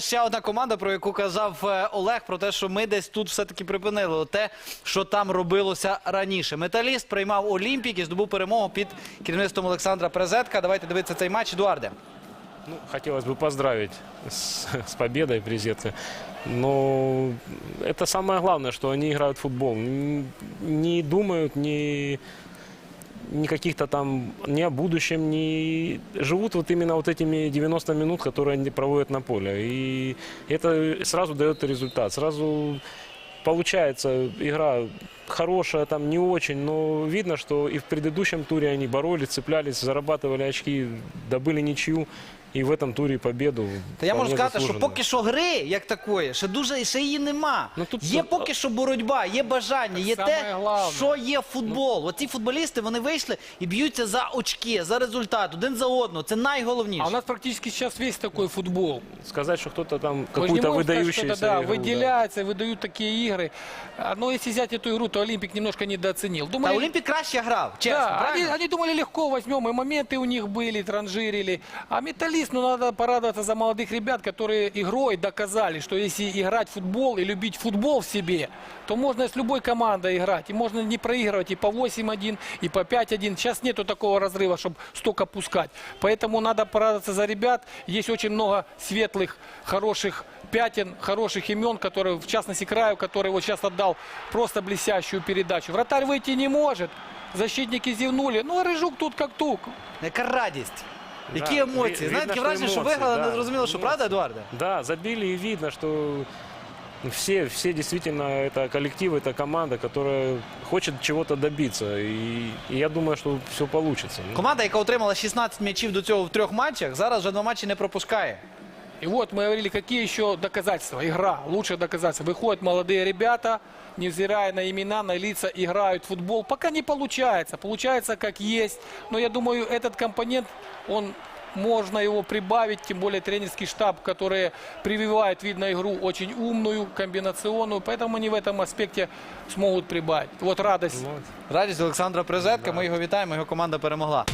Ще одна команда, про яку казав е, Олег, про те, що ми десь тут все-таки припинили те, що там робилося раніше. Металіст приймав Олімпік і здобув перемогу під керівництвом Олександра Презетка. Давайте дивитися цей матч. Едуарде. Ну, хотелось бы поздравить с, с победой Презетка. Но это самое главное, что они в футбол. Не думают ни, ни каких-то там, ни о будущем, ни живут вот именно вот этими 90 минут, которые они проводят на поле. И это сразу дает результат. Сразу получается игра хорошая, там не очень, но видно, что и в предыдущем туре они боролись, цеплялись, зарабатывали очки, добыли ничью. І в этом турі победу. Та я можу вполне сказати, що заслуженно. поки що гри, як такої, ще дуже ще її нема. Ну, тут- є тут- поки що боротьба, є бажання, є Саме те, головне. що є футбол. Оці футболісти вони вийшли і б'ються за очки, за результат, один за одного. Це найголовніше. А у нас практически сейчас весь такой футбол. Сказать, что кто-то там Мы же какую-то не можем сказать, что выдающуюся это, да, игру, да. выделяется, выдают такие игры. А, Но если взять эту игру, то Олимпик немножко недооценил. Та Думали, Олімпік краще грав, чесно, да, они, правильно? они думали, легко возьмем, и моменты у них были, транжирили. А металлист, ну надо порадоваться за молодых ребят, которые игрой доказали, что если играть в футбол и любить футбол в себе, то можно с любой командой играть. И можно не проигрывать и по 8-1, и по 5-1. Сейчас нету такого разрыва, чтобы столько пускать. Поэтому надо порадоваться за ребят. Есть очень много светлых, хороших пятен, хороших имен, которые, в частности, Краю, который вот сейчас отдал просто блестящую передачу. Вратарь выйти не может. Защитники зевнули. Ну, а Рыжук тут как тук. Яка радість. Які Да, емоції? Знаєте, таке враження, що виграли, да, не зрозуміло, що правда, Едуарде? Да, забили и видно, что все, все действительно это коллектив, это команда, которая хочет чего-то добиться. И, и я думаю, что все получится. Ну, Команда, яка отримала 16 м'ячів до цього в трьох матчах, зараз вже два матчі не пропускає. И вот мы говорили, какие еще доказательства. Игра, лучшее доказательство. Выходят молодые ребята, невзирая на имена, на лица, играют в футбол. Пока не получается. Получается как есть. Но я думаю, этот компонент, он можно его прибавить, тем более тренерский штаб, который прививает, видно, игру очень умную, комбинационную. Поэтому они в этом аспекте смогут прибавить. Вот радость вот. Радість Олександра Презетка, ми його вітаємо, його команда перемогла.